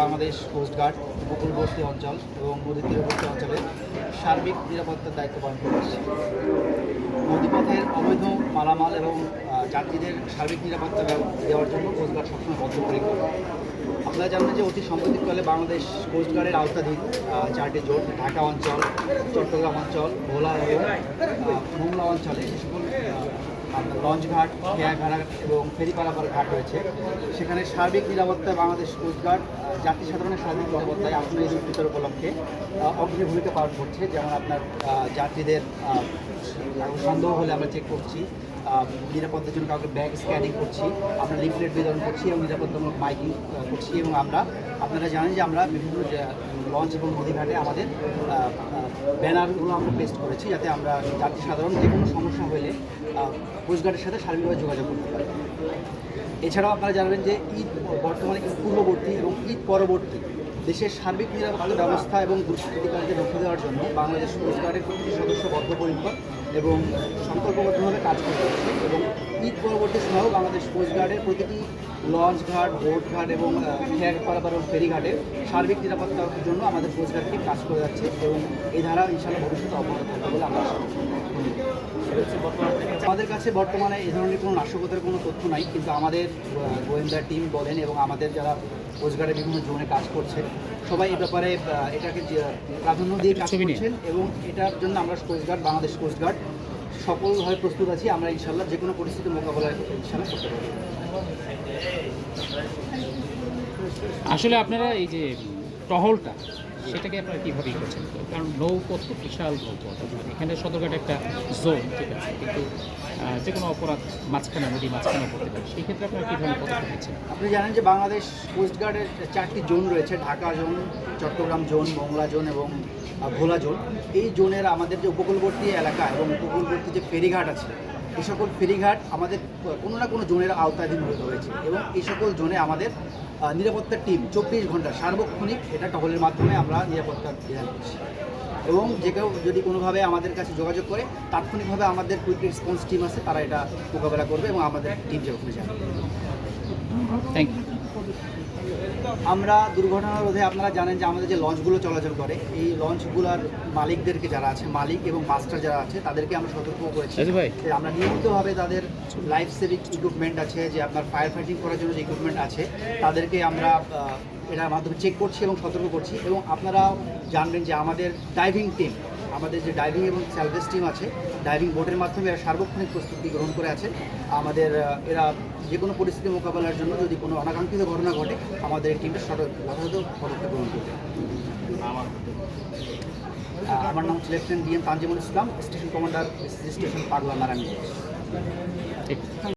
Bangladesh coast guard উপকূলবর্তী অঞ্চল এবং নদী তীরবর্তী অঞ্চলে সার্বিক নিরাপত্তার দায়িত্ব পালন করে আসছে। নদীপথের অবৈধ মালামাল এবং যাত্রীদের সার্বিক নিরাপত্তা দেওয়ার জন্য কোস্টগার্ড সবসময় বদ্ধপরিকর। আপনারা জানেন যে অতি সাম্প্রতিককালে বাংলাদেশ কোস্টগার্ডের আওতাধীন চারটি জোট, ঢাকা অঞ্চল, চট্টগ্রাম অঞ্চল, ভোলা এবং মোংলা অঞ্চলে সকল লঞ্চঘাট খেয়াঘাট এবং ফেরি পারাপার ঘাট রয়েছে। সেখানে সার্বিক নিরাপত্তায় বাংলাদেশ কোস্টগার্ড যাত্রী সাধারণের সার্বিক নিরাপত্তায় আপনার উল ফিতর উপলক্ষে অগ্রণী ভূমিকা পালন করছে, যেমন আপনার যাত্রীদের সন্দেহ হলে আমরা চেক করছি। নিরাপত্তার জন্য কাউকে ব্যাগ স্ক্যানিং করছি, আমরা লিফলেট বিতরণ করছি এবং নিরাপত্তামূলক মাইকিং করছি এবং আমরা, আপনারা জানেন যে আমরা বিভিন্ন লঞ্চ এবং নদীঘাটে আমাদের ব্যানারগুলো আমরা পেস্ট করেছি যাতে আমরা যাত্রী সাধারণ যে কোনো সমস্যা হলে কোস্টগার্ডের সাথে সার্বিকভাবে যোগাযোগ করতে পারি। এছাড়াও আপনারা জানবেন যে ঈদ বর্তমানে পূর্ববর্তী এবং ঈদ পরবর্তী দেশের সার্বিক নিরাপত্তা ব্যবস্থা এবং দুষ্কৃতিকারীদের রক্ষা দেওয়ার জন্য বাংলাদেশ কোস্টগার্ডের প্রতিটি সদস্য বদ্ধপরিকর এবং সংকল্পবদ্ধভাবে কাজ করতে যাচ্ছে এবং ঈদ পরবর্তী সহ বাংলাদেশ কোস্টগার্ডের প্রতিটি লঞ্চ ঘাট বোট ঘাট এবং ফ্ল্যাগ বা এবং ফেরিঘাটের সার্বিক নিরাপত্তার জন্য আমাদের কোস্টগার্ডটি কাজ করে যাচ্ছে এবং এই ধারা ইনশাআল্লাহ ভবিষ্যতে অব্যাহত থাকবে বলে আমরা আশা করি। আমাদের কাছে বর্তমানে এই ধরনের কোনো নাশকতার কোনো তথ্য নাই কিন্তু আমাদের গোয়েন্দা টিম বলেন এবং আমাদের যারা কোস্টগার্ডের বিভিন্ন জোনে কাজ করছে সবাই এই ব্যাপারে এটাকে প্রাধান্য দিয়ে কাজ করছেন এবং এটার জন্য আমরা কোস্টগার্ড বাংলাদেশ কোস্টগার্ড সকলভাবে প্রস্তুত আছি। আমরা ইনশাল্লাহ যে কোনো পরিস্থিতি মোকাবেলা ইনশাল্লাহ করতে পারব। আসলে আপনারা এই যে টহলটা সেটাকে আপনারা কীভাবে করছেন? কারণ নৌপথ বিশাল নৌপথ। এখানে সদরঘাট একটা জোন ঠিক আছে? কিন্তু যে কোনো অপরাধ মাঝখানে নদী মাঝখানে করতে পারে সেই ক্ষেত্রে আপনারা কীভাবে পদক্ষেপ নিচ্ছেন? আপনি জানেন যে বাংলাদেশ কোস্টগার্ডের চারটি জোন রয়েছে Dhaka zone Chattogram zone Mongla zone এবং ভোলা জোন। এই জোনের আমাদের যে উপকূলবর্তী এলাকা এবং উপকূলবর্তী যে ফেরিঘাট আছে এই সকল ফেরিঘাট আমাদের কোনো না কোনো জোনের আওতাধীন রয়েছে এবং এই সকল জোনে আমাদের আহ, নিরাপত্তার টিম চব্বিশ ঘণ্টা সার্বক্ষণিক এটা টহলের মাধ্যমে আমরা নিরাপত্তা বিধান করছি। এবং যে কেউ যদি কোনোভাবে আমাদের কাছে যোগাযোগ করে তাৎক্ষণিকভাবে আমাদের কুইক রেসপন্স টিম আছে তারা এটা মোকাবেলা করবে এবং আমাদের টিম যেখানে যাবে। থ্যাংক ইউ আমরা দুর্ঘটনা রোধে আপনারা জানেন যে আমাদের যে লঞ্চগুলো চলাচল করে এই লঞ্চগুলোর মালিকদেরকে যারা আছে মালিক এবং মাস্টার যারা আছে তাদেরকে আমরা সতর্ক করেছি। যে আমরা নিয়মিতভাবে তাদের লাইফ সেভিং ইকুইপমেন্ট আছে যে আপনার ফায়ার ফাইটিং করার জন্য যে ইকুইপমেন্ট আছে তাদেরকে আমরা এটার মাধ্যমে চেক করছি এবং সতর্ক করছি এবং আপনারা জানবেন যে আমাদের ডাইভিং টিম আমাদের যে ডাইভিং এবং স্যালভেজ টিম আছে ডাইভিং বোর্ডের মাধ্যমে এরা সার্বক্ষণিক প্রস্তুতি গ্রহণ করে আছে। আমাদের এরা যে কোনো পরিস্থিতি মোকাবেলার জন্য যদি কোনো অনাকাঙ্ক্ষিত ঘটনা ঘটে, আমাদের টিমটা সঠিক যথাযথ পদক্ষেপ গ্রহণ করবে। আমার নাম হচ্ছে lieutenant DM Tanjimul Islam station commander station Pagla ঠিক